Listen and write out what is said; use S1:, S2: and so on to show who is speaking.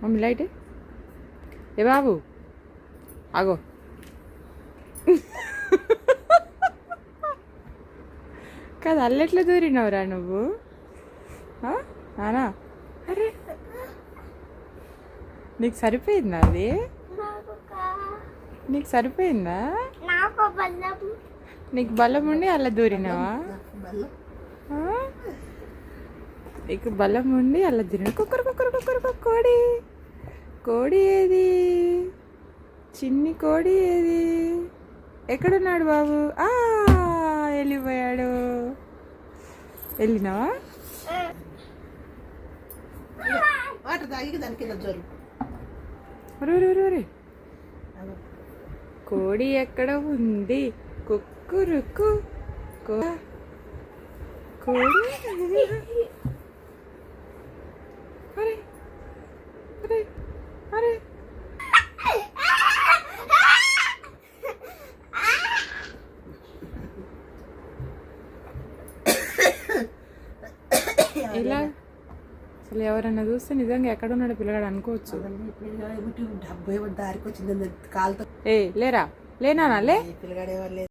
S1: Mummy light ఏ? బాబు? ఆగో. కాదు అల్లెట్లా దూరినవురా నువ్వు? నానా? అరే. నీకు సరిపోయిందా అది?
S2: నాకు
S1: నీకు సరిపోయిందా?
S2: నాకు
S1: బలం ఉండి అలా దూరినావా? నీకు బలం ఉండి అలా దూరిన కుక్కరు కుక్కరు కుక్కరు కుక్కరు కోడి ఏది చిన్ని కోడి ఏది ఎక్కడున్నాడు బాబు? ఆ వెళ్ళిపోయాడు. వెళ్ళినావా?
S3: వాటర్ తాగి దాని కింద జోరు
S1: ఒరే, ఒరే, ఒరే, ఒరే. కోడి ఎక్కడ ఉంది? కుక్కురుకు కో- కోడి అరే అరే అరే ఇలా అసలు ఎవరైనా చూస్తే నిజంగా ఎక్కడ ఉన్నాడు పిల్లగాడు అనుకోవచ్చు
S3: డెబ్బై దారికి వచ్చింది కాలుతో
S1: ఏ లేరా? లేనా లే.
S3: పిల్లగాడే వాళ్ళు